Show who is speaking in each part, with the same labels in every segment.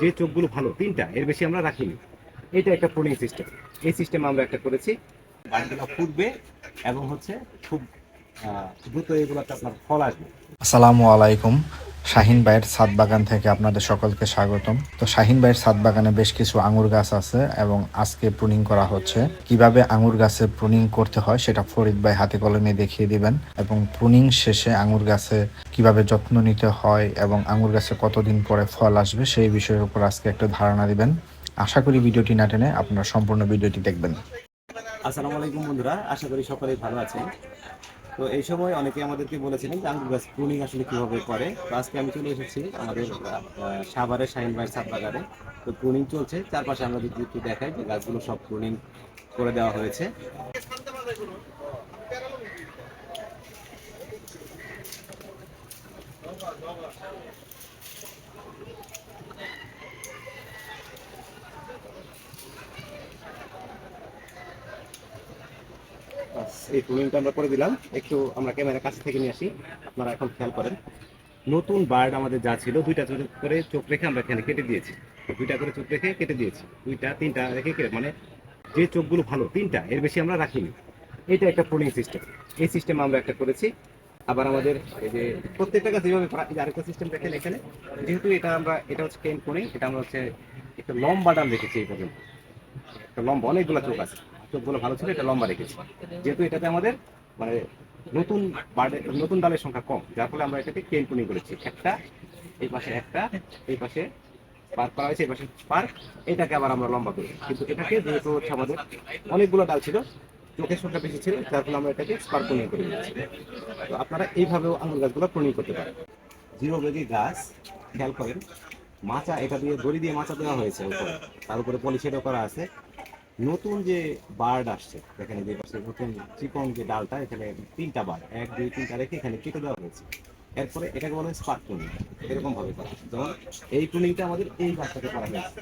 Speaker 1: যে চোখগুলো ভালো তিনটা এর বেশি আমরা রাখিনি। এটা একটা পোলিং সিস্টেম এই সিস্টেম আমরা একটা করেছি। বাড়িগুলো ফুটবে এবং হচ্ছে খুব আহ, দ্রুত এগুলোতে আপনার ফল আসবে।
Speaker 2: আসসালামু আলাইকুম। শাহিন ভাইয়ের ছাদ বাগান থেকে আপনাদের সকলকে স্বাগতম। তো শাহিন ভাইয়ের ছাদ বাগানে বেশ কিছু আঙুর গাছ আছে এবং আজকে প্রুনিং করা হচ্ছে। কীভাবে আঙুর গাছে প্রুনিং করতে হয় সেটা ফরিদ ভাই হাতে কলমে দেখিয়ে দিবেন এবং প্রুনিং শেষে আঙুর গাছে কীভাবে যত্ন নিতে হয় এবং আঙুর গাছে কতদিন পরে ফল আসবে সেই বিষয়ের উপর আজকে একটু ধারণা দিবেন। আশা করি ভিডিওটি না টেনে আপনারা সম্পূর্ণ ভিডিওটি দেখবেন।
Speaker 1: আসসালামু আলাইকুম বন্ধুরা, আশা করি সকলেই ভালো আছেন। তো এই সময় অনেকে আমাদেরকে বলেছিলেন যে আঙ্গুর গাছ প্রুনিং আসলে কীভাবে করে। তো আজকে আমি চলে এসেছি আমাদের সাভারের শাহিন ভাই ছাদ বাগানে তো প্রুনিং চলছে। চারপাশে আমরা যদি একটু দেখাই যে গাছগুলো সব প্রুনিং করে দেওয়া হয়েছে। এই প্রুনিংটা আমরা করে দিলাম। একটু আমরা ক্যামেরা কাছে থেকে নিয়ে আসি। আপনারা এখন খেয়াল করেন। নতুন বার্ড আমাদের যা ছিল, দুইটা চোখ করে চোখ রেখে আমরা এখানে কেটে দিয়েছি। দুইটা করে চোখ রেখে কেটে দিয়েছি। দুইটা, তিনটা রেখে কেটে মানে যে চোখগুলো ভালো, তিনটা, এর বেশি আমরা রাখিনি। এটা একটা প্রুনিং সিস্টেম এই সিস্টেম আমরা একটা করেছি। আবার আমাদের এই যে প্রত্যেকটা গাছ করা আরেকটা সিস্টেম দেখেন এখানে। যেহেতু এটা আমরা এটা হচ্ছে কেন প্রুনিং এটা আমরা হচ্ছে একটা লম্বা ডাল রেখেছি এই পর্যন্ত। একটা লম্বা, অনেকগুলো চোখ আছে। চোখগুলো ভালো ছিল, এটা লম্বা রেখেছি। যেহেতু এটাতে আমাদের মানে নতুন বার্ডের নতুন ডালের সংখ্যা কম, যার ফলে আমরা এটাকে কেন প্রুনিং করেছি। একটা, এই পাশে একটা, এই পাশে পার্ক করা হয়েছে, এই পাশে পার্ক এটাকে আবার আমরা লম্বা করি। কিন্তু এটাকে যেহেতু হচ্ছে আমাদের অনেকগুলো ডাল ছিল, চোখের সংখ্যা বেশি ছিল, যার ফলে আমরা এটাকে স্পার্ক প্রুনিং করে দিচ্ছি তো আপনারা এইভাবেও আঙুর গাছগুলো প্রুনিং করতে পারেন। জিরো বেগে গাছ, খেয়াল করেন, মাচা, এটা দিয়ে দড়ি দিয়ে মাচা দেওয়া হয়েছে উপরে। তার উপরে পলিশেডও করা আছে। নতুন যে বার্ড আসছে, এখানে যে পাশে নতুন চিকন যে ডালটা, এখানে তিনটা বার্ড, এক, দুই, তিনটা রেখে এখানে কেটে দেওয়া হয়েছে। এরপরে এটাকে বলা হয় স্পার্ক টুনিং এরকম ভাবে করা যেমন এই টুনিংটা আমাদের এই গাছটাকে করা হয়েছে।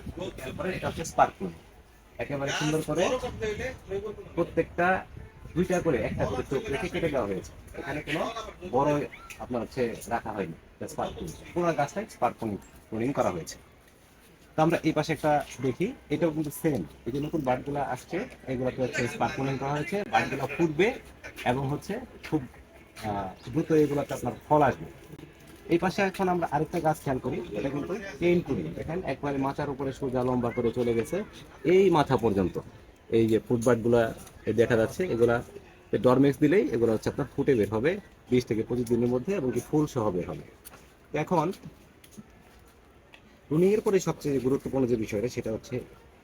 Speaker 1: এরপরে এটা হচ্ছে স্পার্ক টুনিং। একেবারে সুন্দর করে প্রত্যেকটা দুইটা করে, একটা করে চোখ রেখে কেটে দেওয়া হয়েছে। এখানে কোনো বড় আপনার হচ্ছে রাখা হয়নি স্পার্ক টুনিং। পুরো গাছটাই স্পার্ক টুনিং করা হয়েছে। তো আমরা এই পাশে একটা দেখি, এটাও কিন্তু সেম এই যে নতুন বার্ডগুলো আসছে, এগুলোতে হচ্ছে স্পার্কলিং করা হয়েছে বার্ডগুলো ফুটবে এবং হচ্ছে খুব দ্রুত এগুলোতে আপনার ফল আসবে। এই পাশে এখন আমরা আরেকটা গাছ খেয়াল করি, এটা কিন্তু চেইন কুড়ি দেখেন, একবারে মাথার উপরে সোজা লম্বা করে চলে গেছে, এই মাথা পর্যন্ত। এই যে ফুটবার্ডগুলা দেখা যাচ্ছে, এগুলা ডরমেক্স দিলেই এগুলো হচ্ছে আপনার ফুটে বের হবে, বিশ থেকে পঁচিশ দিনের মধ্যে, এবং কি ফুল সহ বের হবে। এখন রুনিং পরে সবচেয়ে গুরুত্বপূর্ণ যে বিষয়টা, সেটা হচ্ছে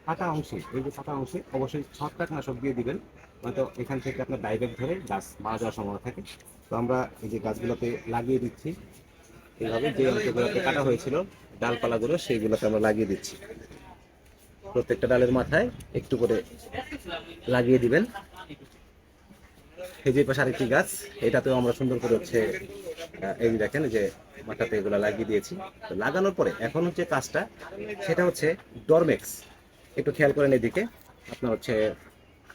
Speaker 1: ফাটা অংশে। এই যে ফাটা অংশে অবশ্যই ছত্রাকনাশক দিয়ে দিবেন। হয়তো এখান থেকে আপনার ডাইরেক্ট ধরে গাছ মারা যাওয়ার সম্ভাবনা থাকে। তো আমরা এই যে গাছগুলোতে লাগিয়ে দিচ্ছি। এইভাবে যে অংশগুলোতে কাটা হয়েছিল, ডালপালাগুলো, সেইগুলোতে আমরা লাগিয়ে দিচ্ছি। প্রত্যেকটা ডালের মাথায় একটু করে লাগিয়ে দিবেন। এই যে পাশে আরেকটি গাছ, এটাতেও আমরা সুন্দর করে হচ্ছে এই দেখেন যে মাথাতে এগুলো লাগিয়ে দিয়েছি। তো লাগানোর পরে এখন হচ্ছে কাজটা, সেটা হচ্ছে ডরমেক্স একটু খেয়াল করেন এদিকে, আপনার হচ্ছে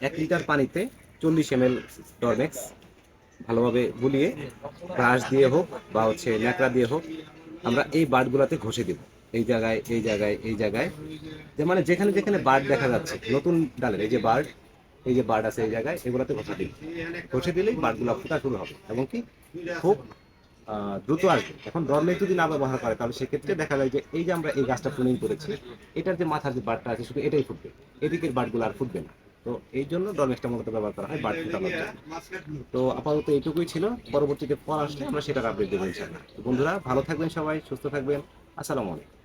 Speaker 1: এক লিটার পানিতে চল্লিশ এম এল ডরমেক্স ভালোভাবে গুলিয়ে ব্রাশ দিয়ে হোক বা হচ্ছে ন্যাকড়া দিয়ে হোক, আমরা এই বার্ডগুলোতে ঘষে দেব। এই জায়গায় এই জায়গায় এই জায়গায়। যে মানে যেখানে যেখানে বার্ড দেখা যাচ্ছে, নতুন ডালের, এই যে বার্ড, এই যে বার্ড আছে এই জায়গায়, এগুলোতে ঘষে দিই। ঘষে দিলেই বার্ডগুলো ফোটা শুরু হবে। এবং কি, খুব দ্রুত আসবে। এখন ডরমেট যদি না ব্যবহার করে, তাহলে সেক্ষেত্রে দেখা যায় যে এই যে আমরা এই গাছটা প্রুনিং করেছি, এটার যে মাথার যে বাড়টা আছে, শুধু এটাই ফুটবে। এদিকের বাটগুলো আর ফুটবে না। তো এই জন্য ডরমেক্সটা মূলত ব্যবহার করা হয় বাট ফুটানোর জন্য তো আপাতত এইটুকুই ছিল। পরবর্তীতে ফল আসলে আমরা সেটার আপডেট দেবো ইনশাআল্লাহ। বন্ধুরা, ভালো থাকবেন সবাই, সুস্থ থাকবেন। আসসালামু আলাইকুম।